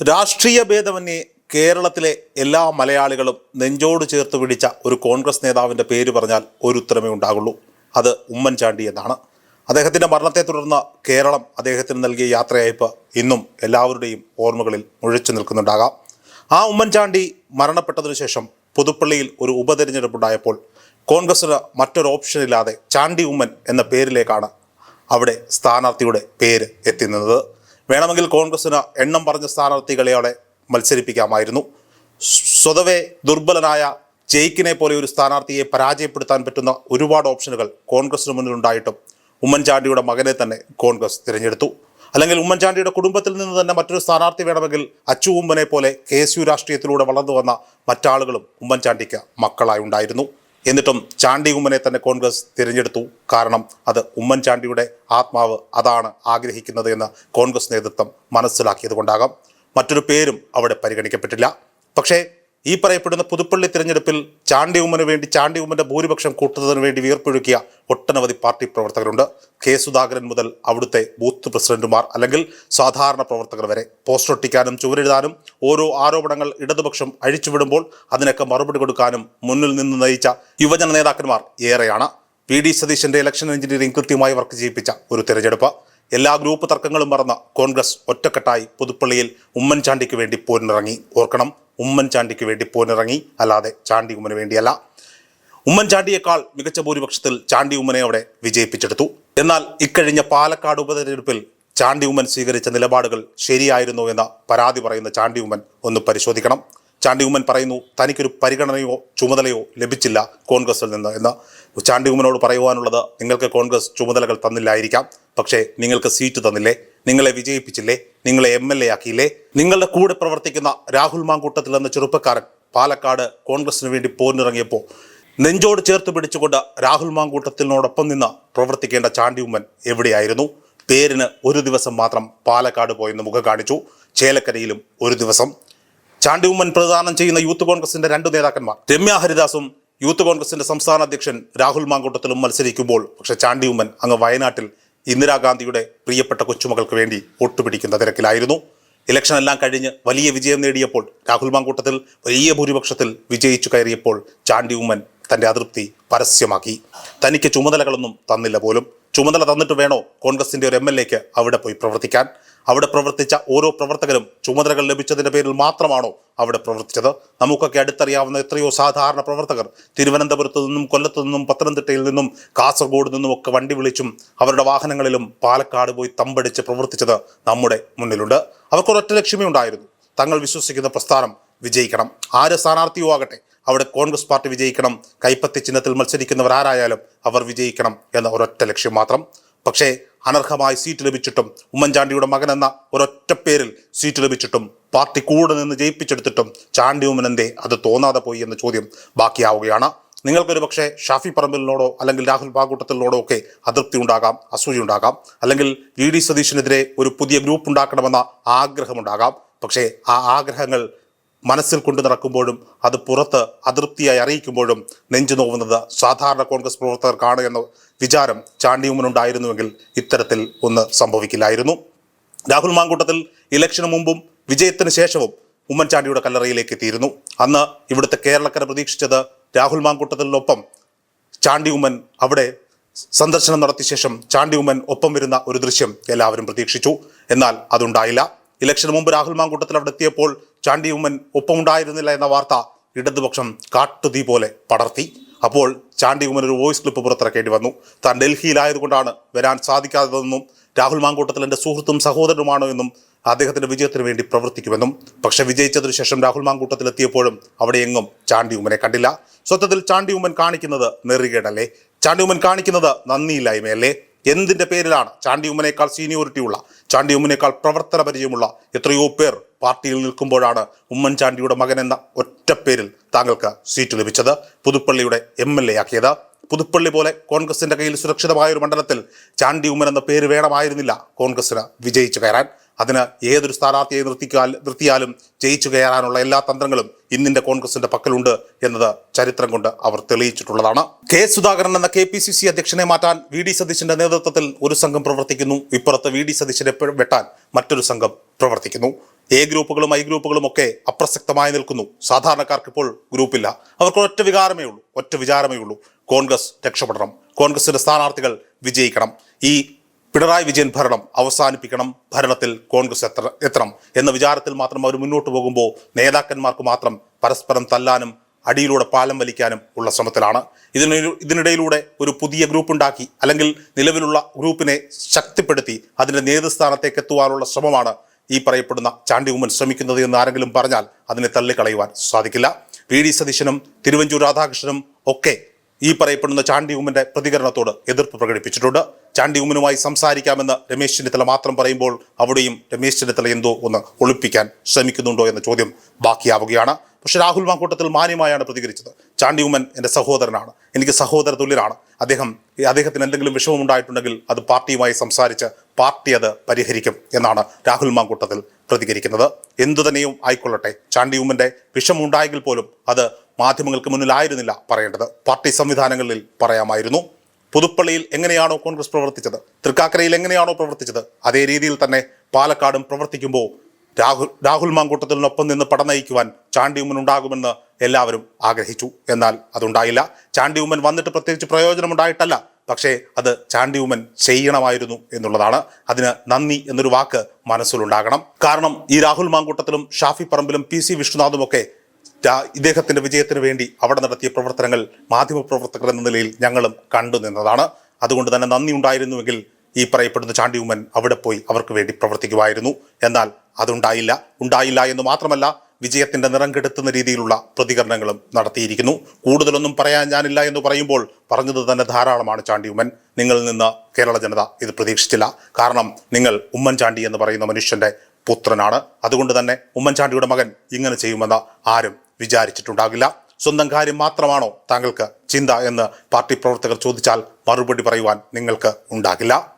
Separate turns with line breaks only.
രാഷ്ട്രീയ ഭേദമന്യേ കേരളത്തിലെ എല്ലാ മലയാളികളും നെഞ്ചോട് ചേർത്ത് പിടിച്ച ഒരു കോൺഗ്രസ് നേതാവിന്റെ പേര് പറഞ്ഞാൽ ഒരു ഉത്തരമേ ഉണ്ടാകുള്ളൂ. അത് ഉമ്മൻചാണ്ടി എന്നാണ്. അദ്ദേഹത്തിന്റെ മരണത്തെ തുടർന്ന് കേരളം അദ്ദേഹത്തിന് നൽകിയ യാത്രയയപ്പ് ഇന്നും എല്ലാവരുടെയും ഓർമ്മകളിൽ മുഴച്ചു നിൽക്കുന്നുണ്ടാകാം. ആ ഉമ്മൻചാണ്ടി മരണപ്പെട്ടതിനു ശേഷം പുതുപ്പള്ളിയിൽ ഒരു ഉപതെരഞ്ഞെടുപ്പുണ്ടായപ്പോൾ കോൺഗ്രസിന് മറ്റൊരു ഓപ്ഷൻ ഇല്ലാതെ ചാണ്ടി ഉമ്മൻ എന്ന പേരിലേക്കാണ് അവിടെ സ്ഥാനാർത്ഥിയുടെ പേര് എത്തി നിന്നത് വേണമെങ്കിൽ കോൺഗ്രസിന് എണ്ണം പറഞ്ഞ സ്ഥാനാർത്ഥികളെ അവിടെ മത്സരിപ്പിക്കാമായിരുന്നു. സ്വതവേ ദുർബലനായ ജയിക്കിനെ പോലെ ഒരു സ്ഥാനാർത്ഥിയെ പരാജയപ്പെടുത്താൻ പറ്റുന്ന ഒരുപാട് ഓപ്ഷനുകൾ കോൺഗ്രസിന് മുന്നിലുണ്ടായിട്ടും ഉമ്മൻചാണ്ടിയുടെ മകനെ തന്നെ കോൺഗ്രസ് തിരഞ്ഞെടുത്തു. അല്ലെങ്കിൽ ഉമ്മൻചാണ്ടിയുടെ കുടുംബത്തിൽ നിന്ന് തന്നെ മറ്റൊരു സ്ഥാനാർത്ഥി വേണമെങ്കിൽ അച്ചു ഉമ്മനെ പോലെ കെ എസ് യു രാഷ്ട്രീയത്തിലൂടെ വളർന്നു വന്ന മറ്റാളുകളും ഉമ്മൻചാണ്ടിക്ക് മക്കളായി ഉണ്ടായിരുന്നു. എന്നിട്ടും ചാണ്ടി ഉമ്മനെ തന്നെ കോൺഗ്രസ് തിരഞ്ഞെടുത്തു. കാരണം അത് ഉമ്മൻചാണ്ടിയുടെ ആത്മാവ് അതാണ് ആഗ്രഹിക്കുന്നത് എന്ന് കോൺഗ്രസ് നേതൃത്വം മനസ്സിലാക്കിയത് കൊണ്ടാകാം മറ്റൊരു പേരും അവിടെ പരിഗണിക്കപ്പെട്ടില്ല. പക്ഷേ ഈ പറയപ്പെടുന്ന പുതുപ്പള്ളി തിരഞ്ഞെടുപ്പിൽ ചാണ്ടി ഉമ്മന് വേണ്ടി ചാണ്ടി ഉമ്മന്റെ ഭൂരിപക്ഷം കൂട്ടുന്നതിന് വേണ്ടി വീർപ്പൊഴുക്കിയ ഒട്ടനവധി പാർട്ടി പ്രവർത്തകരുണ്ട്. കെ സുധാകരൻ മുതൽ അവിടുത്തെ ബൂത്ത് പ്രസിഡന്റുമാർ അല്ലെങ്കിൽ സാധാരണ പ്രവർത്തകർ വരെ പോസ്റ്റർ ഒട്ടിക്കാനും ചുവരെഴുതാനും ഓരോ ആരോപണങ്ങൾ ഇടതുപക്ഷം അഴിച്ചുവിടുമ്പോൾ അതിനൊക്കെ മറുപടി കൊടുക്കാനും മുന്നിൽ നിന്ന് നയിച്ച യുവജന നേതാക്കന്മാർ ഏറെയാണ്. പി. ഡി. സതീശന്റെ ഇലക്ഷൻ എഞ്ചിനീയറിംഗ് കൃത്യമായി വർക്ക് ചെയ്യിപ്പിച്ച ഒരു തിരഞ്ഞെടുപ്പ്. എല്ലാ ഗ്രൂപ്പ് തർക്കങ്ങളും മറന്ന കോൺഗ്രസ് ഒറ്റക്കെട്ടായി പുതുപ്പള്ളിയിൽ ഉമ്മൻചാണ്ടിക്ക് വേണ്ടി പോരിനിറങ്ങി. ഓർക്കണം ഉമ്മൻചാണ്ടിക്ക് വേണ്ടി പോരിനിറങ്ങി. അല്ലാതെ ചാണ്ടി ഉമ്മന് വേണ്ടിയല്ല. ഉമ്മൻചാണ്ടിയേക്കാൾ മികച്ച ഭൂരിപക്ഷത്തിൽ ചാണ്ടി ഉമ്മനെ അവിടെ വിജയിപ്പിച്ചെടുത്തു. എന്നാൽ ഇക്കഴിഞ്ഞ പാലക്കാട് ഉപതെരഞ്ഞെടുപ്പിൽ ചാണ്ടി ഉമ്മൻ സ്വീകരിച്ച നിലപാടുകൾ ശരിയായിരുന്നു എന്ന പരാതി പറയുന്ന ചാണ്ടി ഉമ്മൻ ഒന്ന് പരിശോധിക്കണം. ചാണ്ടി ഉമ്മൻ പറയുന്നു തനിക്കൊരു പരിഗണനയോ ചുമതലയോ ലഭിച്ചില്ല കോൺഗ്രസിൽ നിന്ന്. എന്ന് ചാണ്ടി ഉമ്മനോട് പറയുവാനുള്ളത് നിങ്ങൾക്ക് കോൺഗ്രസ് ചുമതലകൾ തന്നില്ലായിരിക്കാം. പക്ഷേ നിങ്ങൾക്ക് സീറ്റ് തന്നില്ലേ? നിങ്ങളെ വിജയിപ്പിച്ചില്ലേ? നിങ്ങളെ എം എൽ എ ആക്കിയില്ലേ? നിങ്ങളുടെ കൂടെ പ്രവർത്തിക്കുന്ന രാഹുൽ മാങ്കൂട്ടത്തിൽ എന്ന ചെറുപ്പക്കാരൻ പാലക്കാട് കോൺഗ്രസിന് വേണ്ടി പോരിനിറങ്ങിയപ്പോൾ നെഞ്ചോട് ചേർത്ത് പിടിച്ചുകൊണ്ട് രാഹുൽ മാങ്കൂട്ടത്തിനോടൊപ്പം നിന്ന് പ്രവർത്തിക്കേണ്ട ചാണ്ടി ഉമ്മൻ എവിടെയായിരുന്നു? പേരിന് ഒരു ദിവസം മാത്രം പാലക്കാട് പോയെന്ന് മുഖം കാണിച്ചു. ചേലക്കരയിലും ഒരു ദിവസം. ചാണ്ടി ഉമ്മൻ പ്രദാനം ചെയ്യുന്ന യൂത്ത് കോൺഗ്രസിന്റെ രണ്ട് നേതാക്കന്മാർ. രമ്യ ഹരിദാസും യൂത്ത് കോൺഗ്രസിന്റെ സംസ്ഥാന അധ്യക്ഷൻ രാഹുൽ മാങ്കൂട്ടത്തിലും മത്സരിക്കുമ്പോൾ പക്ഷെ ചാണ്ടി ഉമ്മൻ അങ്ങ് വയനാട്ടിൽ ഇന്ദിരാഗാന്ധിയുടെ പ്രിയപ്പെട്ട കൊച്ചുമകൾക്ക് വേണ്ടി ഒട്ടുപിടിക്കുന്ന തിരക്കിലായിരുന്നു. ഇലക്ഷൻ എല്ലാം കഴിഞ്ഞ് വലിയ വിജയം നേടിയപ്പോൾ രാഹുൽ മാങ്കൂട്ടത്തിൽ വലിയ ഭൂരിപക്ഷത്തിൽ വിജയിച്ചു കയറിയപ്പോൾ ചാണ്ടി ഉമ്മൻ തന്റെ അതൃപ്തി പരസ്യമാക്കി. തനിക്ക് ചുമതലകളൊന്നും തന്നില്ല പോലും. ചുമതല തന്നിട്ട് വേണോ കോൺഗ്രസിന്റെ ഒരു എം എൽ എക്ക് അവിടെ പോയി പ്രവർത്തിക്കാൻ? അവിടെ പ്രവർത്തിച്ച ഓരോ പ്രവർത്തകരും ചുമതലകൾ ലഭിച്ചതിന്റെ പേരിൽ മാത്രമാണോ അവിടെ പ്രവർത്തിച്ചത്? നമുക്കൊക്കെ അടുത്തറിയാവുന്ന എത്രയോ സാധാരണ പ്രവർത്തകർ തിരുവനന്തപുരത്ത് നിന്നും കൊല്ലത്തു നിന്നും പത്തനംതിട്ടയിൽ നിന്നും കാസർഗോഡ് നിന്നും ഒക്കെ വണ്ടി വിളിച്ചും അവരുടെ വാഹനങ്ങളിലും പാലക്കാട് പോയി തമ്പടിച്ച് പ്രവർത്തിച്ചത് നമ്മുടെ മുന്നിലുണ്ട്. അവർക്കൊരൊറ്റ ലക്ഷ്യമേ ഉണ്ടായിരുന്നു. തങ്ങൾ വിശ്വസിക്കുന്ന പ്രസ്ഥാനം വിജയിക്കണം. ആര് സ്ഥാനാർത്ഥിയോ ആകട്ടെ അവിടെ കോൺഗ്രസ് പാർട്ടി വിജയിക്കണം. കൈപ്പത്തി ചിഹ്നത്തിൽ മത്സരിക്കുന്നവരാരായാലും അവർ വിജയിക്കണം എന്ന ഒരൊറ്റ ലക്ഷ്യം മാത്രം. പക്ഷേ അനർഹമായി സീറ്റ് ലഭിച്ചിട്ടും ഉമ്മൻചാണ്ടിയുടെ മകൻ എന്ന ഒരൊറ്റ പേരിൽ സീറ്റ് ലഭിച്ചിട്ടും പാർട്ടി കൂടെ നിന്ന് ജയിപ്പിച്ചെടുത്തിട്ടും ചാണ്ടി ഉമ്മനെന്തേ അത് തോന്നാതെ പോയി എന്ന ചോദ്യം ബാക്കിയാവുകയാണ്. നിങ്ങൾക്കൊരു പക്ഷേ ഷാഫി പറമ്പലിനോടോ അല്ലെങ്കിൽ രാഹുൽ പാകൂട്ടത്തിനോടോ ഒക്കെ അതൃപ്തി ഉണ്ടാകാം അസൂയ ഉണ്ടാകാം. അല്ലെങ്കിൽ വി ഡി സതീഷിനെതിരെ ഒരു പുതിയ ഗ്രൂപ്പ് ഉണ്ടാക്കണമെന്ന ആഗ്രഹമുണ്ടാകാം. പക്ഷേ ആ ആഗ്രഹങ്ങൾ മനസ്സിൽ കൊണ്ടു നടക്കുമ്പോഴും അത് പുറത്ത് അതൃപ്തിയായി അറിയിക്കുമ്പോഴും നെഞ്ചു നോവുന്നത് സാധാരണ കോൺഗ്രസ് പ്രവർത്തകർക്കാണ് എന്ന വിചാരം ചാണ്ടിയുമ്മനുണ്ടായിരുന്നുവെങ്കിൽ ഇത്തരത്തിൽ ഒന്ന് സംഭവിക്കില്ലായിരുന്നു. രാഹുൽ മാങ്കൂട്ടത്തിൽ ഇലക്ഷന് മുമ്പും വിജയത്തിന് ശേഷവും ഉമ്മൻചാണ്ടിയുടെ കല്ലറയിലേക്ക് എത്തിയിരുന്നു. അന്ന് ഇവിടുത്തെ കേരളക്കര പ്രതീക്ഷിച്ചത് രാഹുൽ മാങ്കൂട്ടത്തിനൊപ്പം ചാണ്ടി ഉമ്മൻ അവിടെ സന്ദർശനം നടത്തിയ ശേഷം ചാണ്ടി ഉമ്മൻ ഒപ്പം വരുന്ന ഒരു ദൃശ്യം എല്ലാവരും പ്രതീക്ഷിച്ചു. എന്നാൽ അതുണ്ടായില്ല. ഇലക്ഷന് മുമ്പ് രാഹുൽ മാങ്കൂട്ടത്തിൽ അവിടെ എത്തിയപ്പോൾ ചാണ്ടി ഉമ്മൻ ഒപ്പമുണ്ടായിരുന്നില്ല എന്ന വാർത്ത ഇടതുപക്ഷം കാട്ടുതീ പോലെ പടർത്തി. അപ്പോൾ ചാണ്ടി ഉമ്മൻ ഒരു വോയിസ് ക്ലിപ്പ് പുറത്തിറക്കേണ്ടി വന്നു. താൻ ഡൽഹിയിലായതുകൊണ്ടാണ് വരാൻ സാധിക്കാത്തതെന്നും രാഹുൽ മാങ്കൂട്ടത്തിൽ എന്റെ സുഹൃത്തും സഹോദരനുമാണോ എന്നും അദ്ദേഹത്തിന്റെ വിജയത്തിന് വേണ്ടി പ്രവർത്തിക്കുമെന്നും പക്ഷെ വിജയിച്ചതിനു ശേഷം രാഹുൽ മാങ്കൂട്ടത്തിൽ എത്തിയപ്പോഴും അവിടെ എങ്ങും ചാണ്ടി ഉമ്മനെ കണ്ടില്ല. സ്വത്തത്തിൽ ചാണ്ടി ഉമ്മൻ കാണിക്കുന്നത് നെറികേടല്ലേ? ചാണ്ടി ഉമ്മൻ കാണിക്കുന്നത് നന്ദിയില്ലായ്മയല്ലേ? എന്തിന്റെ പേരിലാണ് ചാണ്ടി ഉമ്മനേക്കാൾ സീനിയോറിറ്റിയുള്ള ചാണ്ടി ഉമ്മനേക്കാൾ പ്രവർത്തന പരിചയമുള്ള എത്രയോ പേർ പാർട്ടിയിൽ നിൽക്കുമ്പോഴാണ് ഉമ്മൻചാണ്ടിയുടെ മകൻ എന്ന ഒറ്റ പേരിൽ താങ്കൾക്ക് സീറ്റ് ലഭിച്ചത്. പുതുപ്പള്ളിയുടെ എം എൽ എ ആക്കിയത്. പുതുപ്പള്ളി പോലെ കോൺഗ്രസിന്റെ കയ്യിൽ സുരക്ഷിതമായ ഒരു മണ്ഡലത്തിൽ ചാണ്ടി ഉമ്മൻ എന്ന പേര് വേണമായിരുന്നില്ല കോൺഗ്രസിന് വിജയിച്ചു കയറാൻ. അതിന് ഏതൊരു സ്ഥാനാർത്ഥിയെ നിർത്തിക്കാൽ നിർത്തിയാലും ജയിച്ചു കയറാനുള്ള എല്ലാ തന്ത്രങ്ങളും ഇന്നിന്റെ കോൺഗ്രസിന്റെ പക്കലുണ്ട് എന്നത് ചരിത്രം കൊണ്ട് അവർ തെളിയിച്ചിട്ടുള്ളതാണ്. കെ സുധാകരൻ എന്ന കെ പി സി സി അധ്യക്ഷനെ മാറ്റാൻ വി ഡി സതീശന്റെ നേതൃത്വത്തിൽ ഒരു സംഘം പ്രവർത്തിക്കുന്നു. ഇപ്പുറത്ത് വി ഡി സതീശനെ വെട്ടാൻ മറ്റൊരു സംഘം പ്രവർത്തിക്കുന്നു. എ ഗ്രൂപ്പുകളും ഐ ഗ്രൂപ്പുകളും ഒക്കെ അപ്രസക്തമായി നിൽക്കുന്നു. സാധാരണക്കാർക്ക് ഇപ്പോൾ ഗ്രൂപ്പില്ല അവർക്ക് ഒറ്റ വികാരമേ ഉള്ളൂ. ഒറ്റ വിചാരമേ ഉള്ളൂ. കോൺഗ്രസ് രക്ഷപ്പെടണം. കോൺഗ്രസിന്റെ സ്ഥാനാർത്ഥികൾ വിജയിക്കണം. ഈ പിണറായി വിജയൻ ഭരണം അവസാനിപ്പിക്കണം. ഭരണത്തിൽ കോൺഗ്രസ് എത്ര എത്തണം എന്ന വിചാരത്തിൽ മാത്രം അവർ മുന്നോട്ട് പോകുമ്പോൾ നേതാക്കന്മാർക്ക് മാത്രം പരസ്പരം തല്ലാനും അടിയിലൂടെ പാലം വലിക്കാനും ഉള്ള ശ്രമത്തിലാണ്. ഇതിന് ഇതിനിടയിലൂടെ ഒരു പുതിയ ഗ്രൂപ്പ് ഉണ്ടാക്കി അല്ലെങ്കിൽ നിലവിലുള്ള ഗ്രൂപ്പിനെ ശക്തിപ്പെടുത്തി അതിന്റെ നേതൃസ്ഥാനത്തേക്ക് എത്തുവാനുള്ള ശ്രമമാണ് ഈ പറയപ്പെടുന്ന ചാണ്ടി ഉമ്മൻ ശ്രമിക്കുന്നത് എന്ന് ആരെങ്കിലും പറഞ്ഞാൽ അതിനെ തള്ളിക്കളയുവാൻ സാധിക്കില്ല. വി. ഡി. സതീശനും തിരുവഞ്ചൂർ രാധാകൃഷ്ണനും ഒക്കെ ഈ പറയപ്പെടുന്ന ചാണ്ടി ഉമ്മന്റെ പ്രതികരണത്തോട് എതിർപ്പ് പ്രകടിപ്പിച്ചിട്ടുണ്ട്. ചാണ്ടി ഉമ്മനുമായി സംസാരിക്കാമെന്ന് രമേശ് ചെന്നിത്തല മാത്രം പറയുമ്പോൾ അവിടെയും രമേശ് ചെന്നിത്തല എന്തോ ഒന്ന് ഒളിപ്പിക്കാൻ ശ്രമിക്കുന്നുണ്ടോ എന്ന ചോദ്യം ബാക്കിയാവുകയാണ്. പക്ഷേ രാഹുൽ മാങ്കൂട്ടത്തിൽ മാന്യമായാണ് പ്രതികരിച്ചത്. ചാണ്ടി ഉമ്മൻ എന്റെ സഹോദരനാണ്. എനിക്ക് സഹോദര തുല്യനാണ് അദ്ദേഹം അദ്ദേഹത്തിന് എന്തെങ്കിലും വിഷമമുണ്ടായിട്ടുണ്ടെങ്കിൽ അത് പാർട്ടിയുമായി സംസാരിച്ച് പാർട്ടി അത് പരിഹരിക്കും എന്നാണ് രാഹുൽ മാങ്കൂട്ടത്തിൽ പ്രതികരിക്കുന്നത്. എന്തു തന്നെയും ആയിക്കൊള്ളട്ടെ. ചാണ്ടി ഉമ്മന്റെ വിഷമുണ്ടായെങ്കിൽ പോലും അത് മാധ്യമങ്ങൾക്ക് മുന്നിലായിരുന്നില്ല പറയേണ്ടത്. പാർട്ടി സംവിധാനങ്ങളിൽ പറയാമായിരുന്നു. പുതുപ്പള്ളിയിൽ എങ്ങനെയാണോ കോൺഗ്രസ് പ്രവർത്തിച്ചത്? തൃക്കാക്കരയിൽ എങ്ങനെയാണോ പ്രവർത്തിച്ചത്? അതേ രീതിയിൽ തന്നെ പാലക്കാടും പ്രവർത്തിക്കുമ്പോൾ രാഹുൽ രാഹുൽ മാങ്കൂട്ടത്തിനൊപ്പം നിന്ന് പട നയിക്കുവാൻ ചാണ്ടി ഉമ്മൻ ഉണ്ടാകുമെന്ന് എല്ലാവരും ആഗ്രഹിച്ചു. എന്നാൽ അതുണ്ടായില്ല. ചാണ്ടി ഉമ്മൻ വന്നിട്ട് പ്രത്യേകിച്ച് പ്രയോജനമുണ്ടായിട്ടല്ല. പക്ഷേ അത് ചാണ്ടി ഉമ്മൻ ചെയ്യണമായിരുന്നു എന്നുള്ളതാണ്. അതിന് നന്ദി എന്നൊരു വാക്ക് മനസ്സിലുണ്ടാകണം. കാരണം ഈ രാഹുൽ മാങ്കൂട്ടത്തിലും ഷാഫി പറമ്പിലും പി സി വിഷ്ണുനാഥും ഒക്കെ രാ- ഇദ്ദേഹത്തിന്റെ വിജയത്തിന് വേണ്ടി അവിടെ നടത്തിയ പ്രവർത്തനങ്ങൾ മാധ്യമപ്രവർത്തകർ എന്ന നിലയിൽ ഞങ്ങളും കണ്ടു നിന്നതാണ്. അതുകൊണ്ട് തന്നെ നന്ദി ഉണ്ടായിരുന്നുവെങ്കിൽ ഈ പറയപ്പെടുന്ന ചാണ്ടി ഉമ്മൻ അവിടെ പോയി അവർക്ക് വേണ്ടി പ്രവർത്തിക്കുമായിരുന്നു. എന്നാൽ അതുണ്ടായില്ല. ഉണ്ടായില്ല എന്ന് മാത്രമല്ല വിജയത്തിന്റെ നിറം കെടുത്തുന്ന രീതിയിലുള്ള പ്രതികരണങ്ങളും നടത്തിയിരിക്കുന്നു. കൂടുതലൊന്നും പറയാൻ ഞാനില്ല എന്ന് പറയുമ്പോൾ പറഞ്ഞത് തന്നെ ധാരാളമാണ് ചാണ്ടി ഉമ്മൻ. നിങ്ങളിൽ നിന്ന് കേരള ജനത ഇത് പ്രതീക്ഷിച്ചില്ല. കാരണം നിങ്ങൾ ഉമ്മൻചാണ്ടി എന്ന് പറയുന്ന മനുഷ്യന്റെ പുത്രനാണ്. അതുകൊണ്ട് തന്നെ ഉമ്മൻചാണ്ടിയുടെ മകൻ ഇങ്ങനെ ചെയ്യുമെന്ന് ആരും വിചാരിച്ചിട്ടുണ്ടാകില്ല. സ്വന്തം കാര്യം മാത്രമാണോ താങ്കൾക്ക് ചിന്ത എന്ന് പാർട്ടി പ്രവർത്തകർ ചോദിച്ചാൽ മറുപടി പറയുവാൻ നിങ്ങൾക്ക് ഉണ്ടാകില്ല.